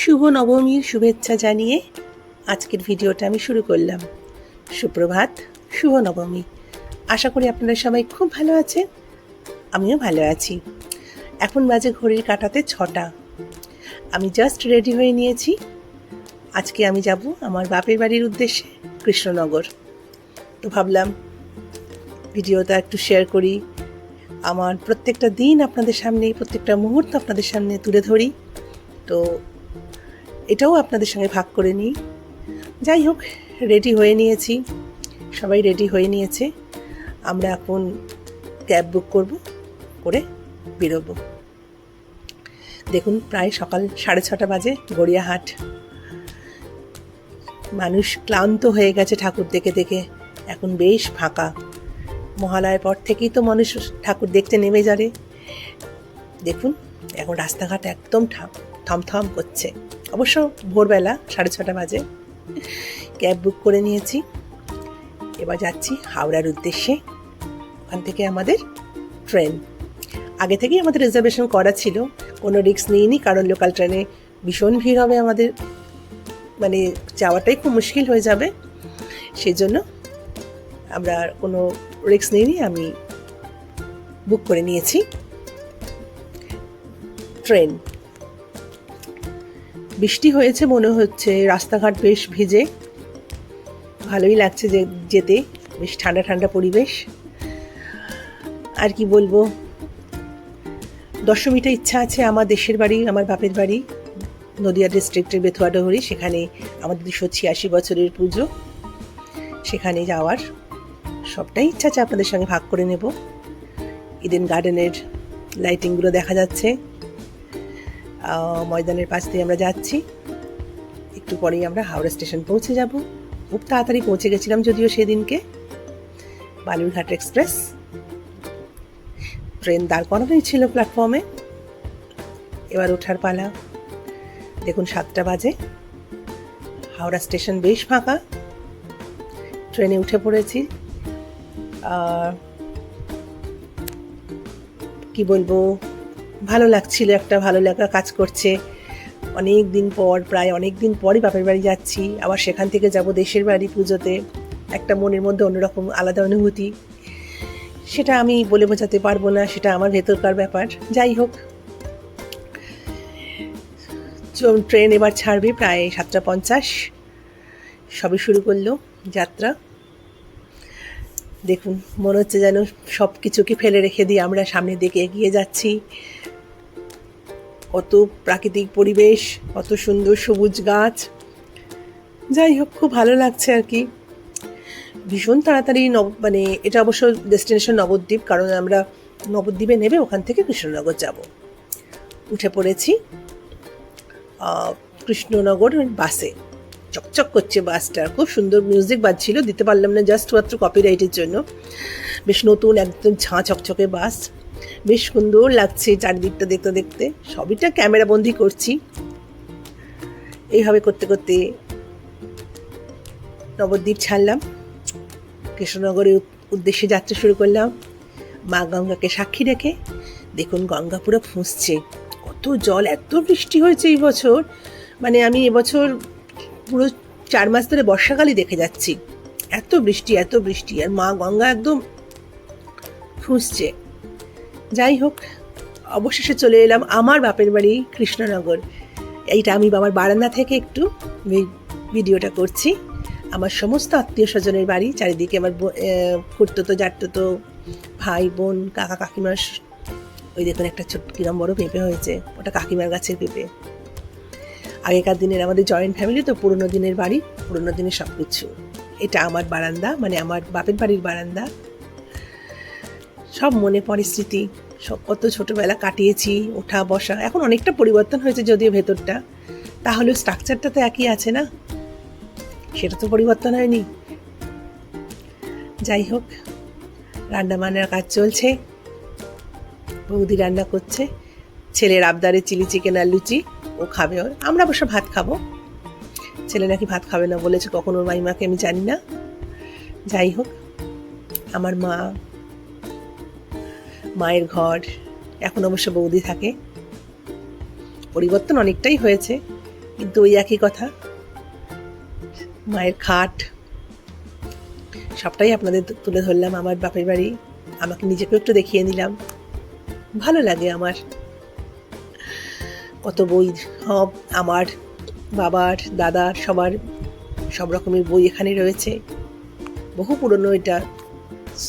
শুভ নবমীর শুভেচ্ছা জানিয়ে আজকের ভিডিওটা আমি শুরু করলাম। সুপ্রভাত, শুভ নবমী। আশা করি আপনারা সবাই খুব ভালো আছেন, আমিও ভালো আছি। এখন বাজে ঘড়ির কাটাতে ছটা। আমি জাস্ট রেডি হয়ে নিয়েছি। আজকে আমি যাব আমার বাপের বাড়ির উদ্দেশ্যে কৃষ্ণনগর। তো ভাবলাম ভিডিওটা একটু শেয়ার করি। আমার প্রত্যেকটা দিন আপনাদের সামনে প্রত্যেকটা মুহূর্ত আপনাদের সামনে তুলে ধরি। তো এটাও আপনাদের সঙ্গে ভাগ করে নিই। যাই হোক রেডি হয়ে নিয়েছি। সবাই রেডি হয়ে নিয়েছে। আমরা এখন ক্যাব বুক করব, করে বেরোবো। দেখুন, প্রায় সকাল সাড়ে ছটা বাজে, গড়িয়াহাট। মানুষ ক্লান্ত হয়ে গেছে ঠাকুর দেখে দেখে। এখন বেশ ফাঁকা। মহালয়ার পর থেকেই তো মানুষ ঠাকুর দেখতে নেমে যাবে। দেখুন, এখন রাস্তাঘাট একদম থমথম করছে। অবশ্য ভোরবেলা সাড়ে ছটা বাজে। ক্যাব বুক করে নিয়েছি। এবার যাচ্ছি হাওড়ার উদ্দেশ্যে। ওখান থেকে আমাদের ট্রেন। আগে থেকেই আমাদের রিজার্ভেশন করা ছিল। কোনো রিস্ক নিইনি, কারণ লোকাল ট্রেনে ভীষণ ভিড় হবে আমাদের। মানে যাওয়াটাই খুব মুশকিল হয়ে যাবে। সেই জন্য আমরা কোনো রিস্ক নিইনি, আমি বুক করে নিয়েছি। ট্রেন। বৃষ্টি হয়েছে মনে হচ্ছে, রাস্তাঘাট বেশ ভিজে। ভালোই লাগছে যে যেতে, বেশ ঠান্ডা ঠান্ডা পরিবেশ। আর কি বলব? দশমীটা ইচ্ছা আছে আমার দেশের বাড়ি, আমার বাপের বাড়ি, নদিয়া ডিস্ট্রিক্টের বেথুয়াডহরি, সেখানে আমাদের দুশো ছিয়াশি বছরের পুজো, সেখানে যাওয়ার। সবটাই ইচ্ছা আছে আপনাদের সঙ্গে ভাগ করে নেব। ইডেন গার্ডেনের লাইটিংগুলো দেখা যাচ্ছে। ময়দানের পাশ দিয়ে আমরা যাচ্ছি। একটু পরেই আমরা হাওড়া স্টেশন পৌঁছে যাব। খুব তাড়াতাড়ি পৌঁছে গেছিলাম যদিও সেদিনকে। বালুরঘাট এক্সপ্রেস। ট্রেন দাঁড় করানোই ছিল প্ল্যাটফর্মে। এবার ওঠার পালা। দেখুন সাতটা বাজে। হাওড়া স্টেশন বেশ ফাঁকা। ট্রেনে উঠে পড়েছি। কি বলব? ভালো লাগছিল, একটা ভালো লাগা কাজ করছে। অনেক দিন পর, প্রায় অনেক দিন পরই বাপের বাড়ি যাচ্ছি। আবার সেখান থেকে যাব দেশের বাড়ি পুজোতে। একটা মনের মধ্যে অন্যরকম আলাদা অনুভূতি। সেটা আমি বলে বোঝাতে পারব না, সেটা আমার ভেতরকার ব্যাপার। যাই হোক। ট্রেন এবার ছাড়বে প্রায় সাতটা পঞ্চাশ। সবে শুরু করল যাত্রা। দেখুন, মনে হচ্ছে যেন সব কিছুকে ফেলে রেখে দিয়ে আমরা সামনের দিকে এগিয়ে যাচ্ছি। কত প্রাকৃতিক পরিবেশ, কত সুন্দর সবুজ গাছ। যাই হোক, খুব ভালো লাগছে আর কি। ভীষণ তাড়াতাড়ি নব মানে এটা অবশ্য ডেস্টিনেশন নবদ্বীপ, কারণ আমরা নবদ্বীপে নেবে ওখান থেকে কৃষ্ণনগর যাব। উঠে পড়েছি কৃষ্ণনগর বাসে। চকচক করছে বাসটা। খুব সুন্দর মিউজিক বাজছিল, দিতে পারলাম না জাস্ট মাত্র কপিরাইটের জন্য। বেশ নতুন, একদম ঝাঁ চকচকে বাস। বেশ সুন্দর লাগছে চারিদিকটা দেখতে দেখতে। সবইটা ক্যামেরা বন্দি করছি। এইভাবে করতে করতে নবদ্বীপ ছাড়লাম। কৃষ্ণনগরের উদ্দেশ্যে যাত্রা শুরু করলাম। মা গঙ্গাকে সাক্ষী রেখে। দেখুন গঙ্গা পুরো ফুঁসছে। কত জল, এত বৃষ্টি হয়েছে এই বছর। মানে আমি এবছর পুরো চার মাস ধরে বর্ষাকালই দেখে যাচ্ছি। এত বৃষ্টি এত বৃষ্টি, আর মা গঙ্গা একদম ফুঁসছে যাই হোক, অবশেষে চলে এলাম আমার বাপের বাড়ি, কৃষ্ণনগর। এইটা আমি বাবার বারান্দা থেকে একটু ভিডিওটা করছি। আমার সমস্ত আত্মীয় স্বজনের বাড়ি, চারিদিকে আমার খুঁড়তো জাটতো ভাই, বোন, কাকা, কাকিমার ওই দেখুন একটা ছোট্ট কিরম বড় পেঁপে হয়েছে। ওটা কাকিমার গাছের পেঁপে। আগেকার দিনের আমাদের জয়েন্ট ফ্যামিলি তো পুরোনো দিনের বাড়ি, পুরোনো দিনের সব কিছু এটা আমার বারান্দা মানে আমার বাপের বাড়ির বারান্দা। সব মনে পড়ে স্মৃতি, সব কত ছোটোবেলা কাটিয়েছি, ওঠা, বসা, এখন অনেকটা পরিবর্তন হয়েছে যদিও ভেতরটা। তাহলে স্ট্রাকচারটা তো একই আছে না? সেটা তো পরিবর্তন হয়নি। যাই হোক, রান্না বান্নার কাজ চলছে। বৌদি রান্না করছে, ছেলের আবদারে চিলি চিকেন আর লুচি। ও খাবে ওর। আমরা অবশ্য ভাত খাব। ছেলে নাকি ভাত খাবে না বলেছে, কখন ওর মাইমাকে আমি জানি না। যাই হোক, আমার মা, মায়ের ঘর, এখন অবশ্য বৌদি থাকে। পরিবর্তন অনেকটাই হয়েছে, কিন্তু ওই একই কথা। মায়ের খাট, সবটাই আপনাদের তুলে ধরলাম। আমার বাপের বাড়ি, আমাকে নিজেকেও একটু দেখিয়ে নিলাম। ভালো লাগে আমার। কত বই সব আমার বাবার, দাদার, সবার সব রকমের বই এখানে রয়েছে। বহু পুরনো এটা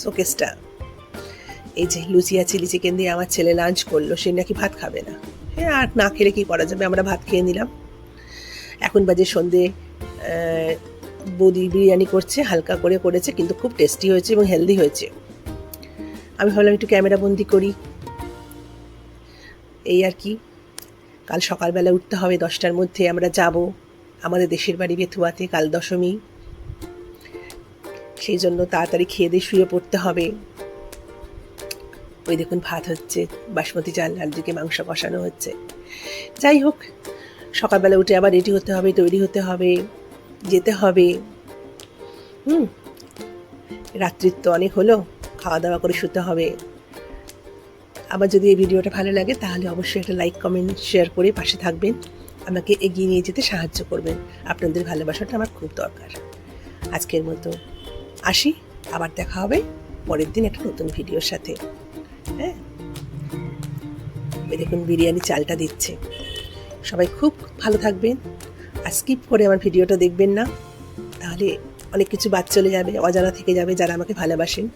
শোকেসটা। এই যে লুচি লুচিয়া চিলি চিকেন দিয়ে আমার ছেলে লাঞ্চ করল, সে নাকি ভাত খাবে না। হ্যাঁ আর না খেলে কি করা যাবে? আমরা ভাত খেয়ে নিলাম। এখন বাজে সন্ধে বৌদি বিরিয়ানি করছে, হালকা করে করেছে, কিন্তু খুব টেস্টি হয়েছে এবং হেলদি হয়েছে। আমি ভাবলাম একটু ক্যামেরা বন্দি করি। এই আর কি। কাল সকালবেলা উঠতে হবে, দশটার মধ্যে আমরা যাব। আমাদের দেশের বাড়ি বেথুয়াতে কাল দশমী। সেই জন্য তাড়াতাড়ি খেয়ে দিয়ে শুয়ে পড়তে হবে। ওই দেখুন ভাত হচ্ছে, বাসমতি চাল, আর দিকে মাংস কষানো হচ্ছে। যাই হোক, সকালবেলা উঠে আবার রেডি হতে হবে, তৈরি হতে হবে, যেতে হবে। হুম, রাত্রির তো অনেক হলো, খাওয়া দাওয়া করে শুতে হবে। আবার যদি এই ভিডিওটা ভালো লাগে, তাহলে অবশ্যই একটা লাইক কমেন্ট শেয়ার করে পাশে থাকবেন। আমাকে এগিয়ে নিয়ে যেতে সাহায্য করবেন। আপনাদের ভালোবাসাটা আমার খুব দরকার। আজকের মতো আসি। আবার দেখা হবে পরের দিন একটা নতুন ভিডিওর সাথে। হ্যাঁ? দেখুন, বিরিয়ানি চালটা দিচ্ছে। সবাই খুব ভালো থাকবেন। আর স্কিপ করে আমার ভিডিওটা দেখবেন না। তাহলে অনেক কিছু বাদ চলে যাবে, অজানা থেকে যাবে যারা আমাকে ভালোবাসেন।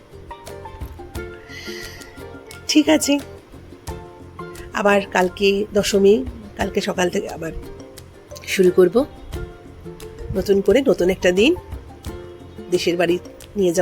ঠিক আছে। আবার কালকে দশমী, কালকে সকাল থেকে আবার শুরু করব। নতুন করে নতুন একটা দিন দেশের বাড়ি নিয়ে যাব।